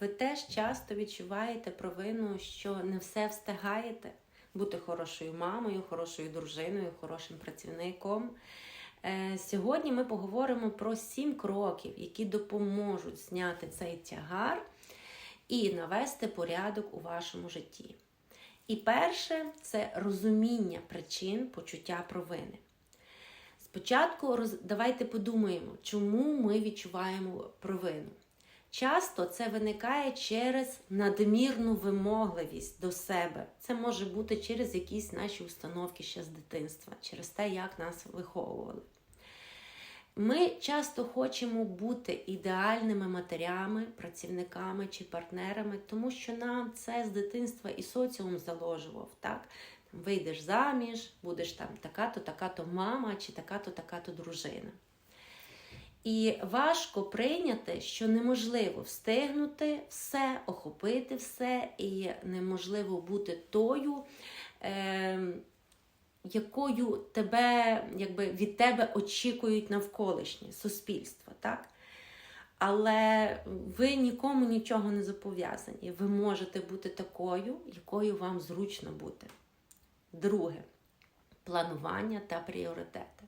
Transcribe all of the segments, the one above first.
Ви теж часто відчуваєте провину, що не все встигаєте бути хорошою мамою, хорошою дружиною, хорошим працівником. Е, Сьогодні ми поговоримо про сім кроків, які допоможуть зняти цей тягар і навести порядок у вашому житті. І перше це розуміння причин почуття провини. Спочатку давайте подумаємо, чому ми відчуваємо провину. Часто це виникає через надмірну вимогливість до себе. Це може бути через якісь наші установки ще з дитинства, через те, як нас виховували. Ми часто хочемо бути ідеальними матерями, працівниками чи партнерами, тому що нам це з дитинства і соціум заложував. Так? Вийдеш заміж, будеш там така-то, така-то мама чи така-то, така-то дружина. І важко прийняти, що неможливо встигнути все, охопити все, і неможливо бути тою, е, якою тебе, якби, від тебе очікують навколишні суспільства. Так? Але ви нікому нічого не зобов'язані. Ви можете бути такою, якою вам зручно бути. Друге планування та пріоритети.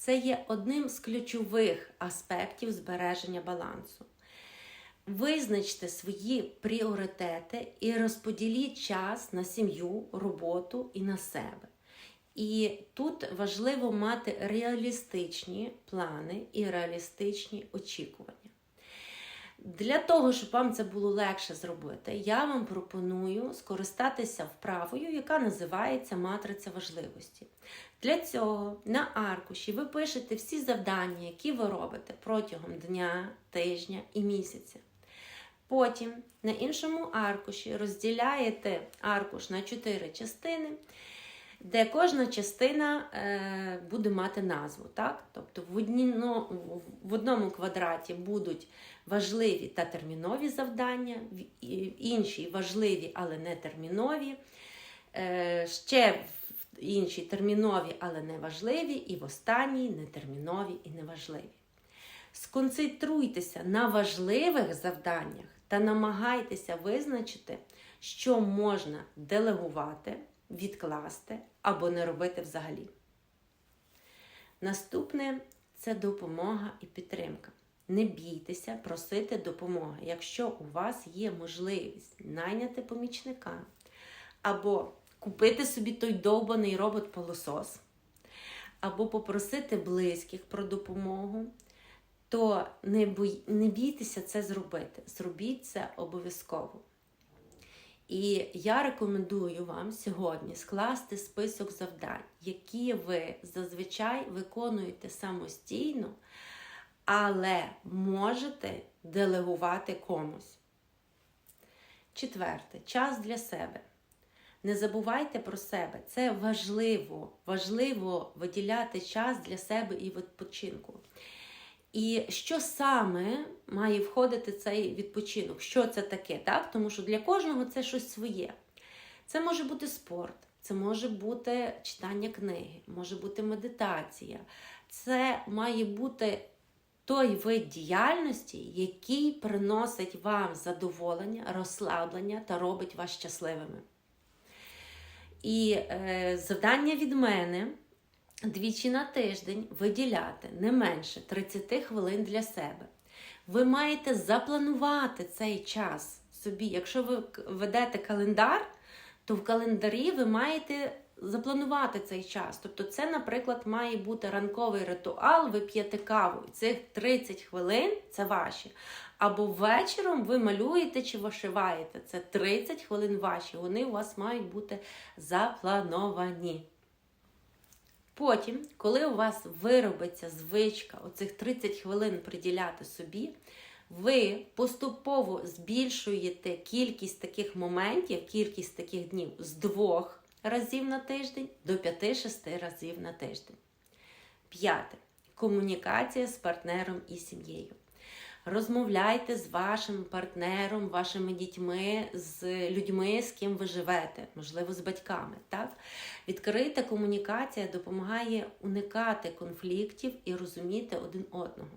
Це є одним з ключових аспектів збереження балансу. Визначте свої пріоритети і розподіліть час на сім'ю, роботу і на себе. І тут важливо мати реалістичні плани і реалістичні очікування. Для того, щоб вам це було легше зробити, я вам пропоную скористатися вправою, яка називається матриця важливості. Для цього на аркуші ви пишете всі завдання, які ви робите протягом дня, тижня і місяця. Потім на іншому аркуші розділяєте аркуш на чотири частини, де кожна частина е, буде мати назву. Так? Тобто в, одні, ну, в одному квадраті будуть важливі та термінові завдання, в і- іншій важливі, але не термінові. Е, ще в іншій термінові, але не важливі, і в останній нетермінові і неважливі. Сконцентруйтеся на важливих завданнях та намагайтеся визначити, що можна делегувати, відкласти або не робити взагалі. Наступне це допомога і підтримка. Не бійтеся просити допомоги, якщо у вас є можливість найняти помічника або купити собі той довбаний робот-пилосос, або попросити близьких про допомогу, то не бійтеся це зробити. Зробіть це обов'язково. І я рекомендую вам сьогодні скласти список завдань, які ви зазвичай виконуєте самостійно, але можете делегувати комусь. Четверте час для себе. Не забувайте про себе. Це важливо. Важливо виділяти час для себе і відпочинку. І що саме має входити цей відпочинок? Що це таке? Так? Тому що для кожного це щось своє. Це може бути спорт, це може бути читання книги, може бути медитація. Це має бути той вид діяльності, який приносить вам задоволення, розслаблення та робить вас щасливими. І е, завдання від мене двічі на тиждень виділяти не менше 30 хвилин для себе. Ви маєте запланувати цей час собі. Якщо ви ведете календар, то в календарі ви маєте запланувати цей час. Тобто, це, наприклад, має бути ранковий ритуал, ви п'єте каву, цих 30 хвилин це ваші. Або вечором ви малюєте чи вишиваєте. Це 30 хвилин ваші. Вони у вас мають бути заплановані. Потім, коли у вас виробиться звичка оцих 30 хвилин приділяти собі, ви поступово збільшуєте кількість таких моментів, кількість таких днів з двох разів на тиждень до 5-6 разів на тиждень. П'яте. Комунікація з партнером і сім'єю. Розмовляйте з вашим партнером, вашими дітьми, з людьми, з ким ви живете, можливо, з батьками. Так? Відкрита комунікація допомагає уникати конфліктів і розуміти один одного.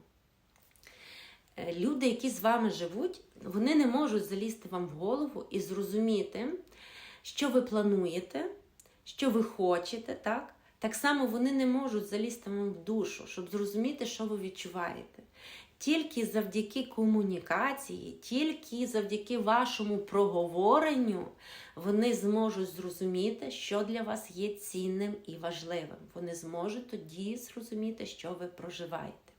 Е, Люди, які з вами живуть, вони не можуть залізти вам в голову і зрозуміти, що ви плануєте, що ви хочете, так? Так само вони не можуть залізти вам в душу, щоб зрозуміти, що ви відчуваєте. Тільки завдяки комунікації, тільки завдяки вашому проговоренню вони зможуть зрозуміти, що для вас є цінним і важливим. Вони зможуть тоді зрозуміти, що ви проживаєте.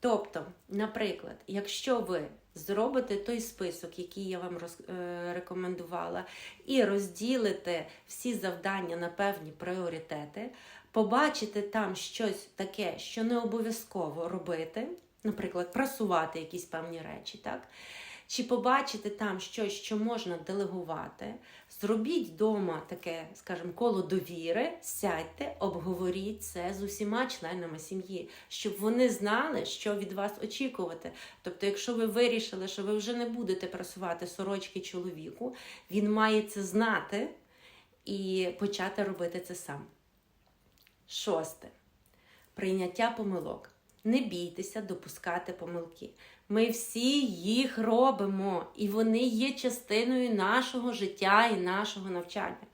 Тобто, наприклад, якщо ви зробите той список, який я вам роз, е, рекомендувала, і розділите всі завдання на певні пріоритети, побачите там щось таке, що не обов'язково робити, наприклад, прасувати якісь певні речі, так? Чи побачите там щось, що можна делегувати, зробіть вдома таке, скажімо, коло довіри, сядьте, обговоріть це з усіма членами сім'ї, щоб вони знали, що від вас очікувати. Тобто, якщо ви вирішили, що ви вже не будете прасувати сорочки чоловіку, він має це знати і почати робити це сам. Шосте. Прийняття помилок. Не бійтеся допускати помилки. Ми всі їх робимо, і вони є частиною нашого життя і нашого навчання.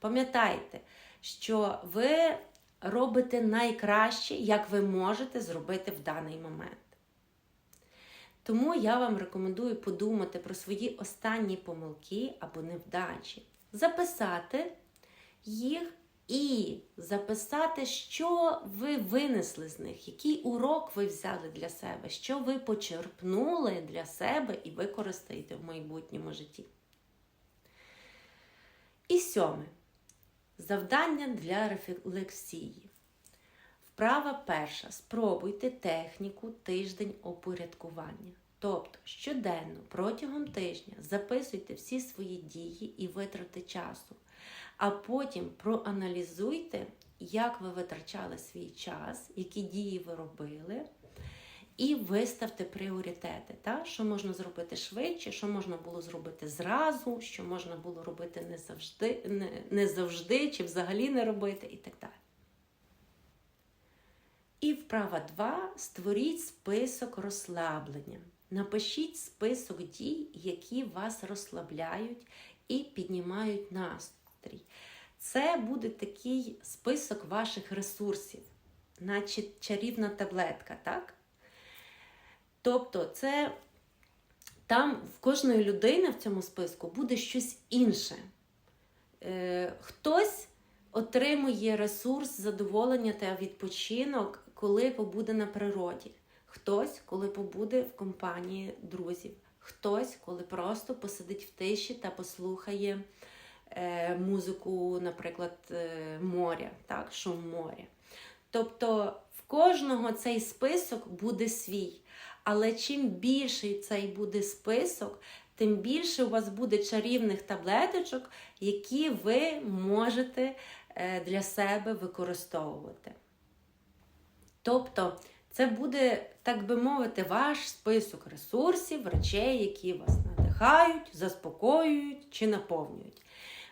Пам'ятайте, що ви робите найкраще, як ви можете зробити в даний момент. Тому я вам рекомендую подумати про свої останні помилки або невдачі, записати їх і записати, що ви винесли з них, який урок ви взяли для себе, що ви почерпнули для себе і використаєте в майбутньому житті. І сьоме. Завдання для рефлексії. Вправа перша. Спробуйте техніку тиждень опорядкування. Тобто щоденно протягом тижня записуйте всі свої дії і витрати часу а потім проаналізуйте, як ви витрачали свій час, які дії ви робили, і виставте пріоритети, та? що можна зробити швидше, що можна було зробити зразу, що можна було робити не завжди, не, не завжди чи взагалі не робити, і так далі. І вправа 2. Створіть список розслаблення. Напишіть список дій, які вас розслабляють і піднімають настрій. Це буде такий список ваших ресурсів, наче чарівна таблетка, так? Тобто, це там в кожної людини в цьому списку буде щось інше. Е, Хтось отримує ресурс, задоволення та відпочинок, коли побуде на природі. Хтось, коли побуде в компанії друзів, хтось, коли просто посидить в тиші та послухає музику, наприклад, е, моря, так, шум моря. Тобто в кожного цей список буде свій. Але чим більший цей буде список, тим більше у вас буде чарівних таблеточок, які ви можете е, для себе використовувати. Тобто, це буде, так би мовити, ваш список ресурсів, речей, які вас надихають, заспокоюють чи наповнюють.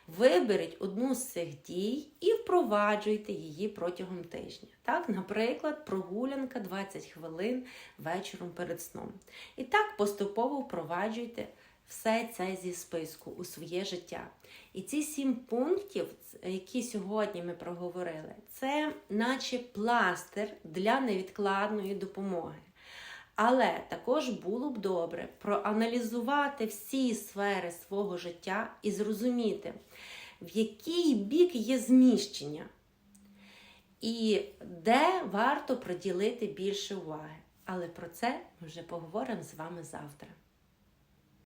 Виберіть одну з цих дій і впроваджуйте її протягом тижня. Так, Наприклад, прогулянка 20 хвилин вечором перед сном. І так поступово впроваджуйте все це зі списку у своє життя. І ці сім пунктів, які сьогодні ми проговорили, це наче пластир для невідкладної допомоги. Але також було б добре проаналізувати всі сфери свого життя і зрозуміти, в який бік є зміщення, і де варто приділити більше уваги. Але про це ми вже поговоримо з вами завтра.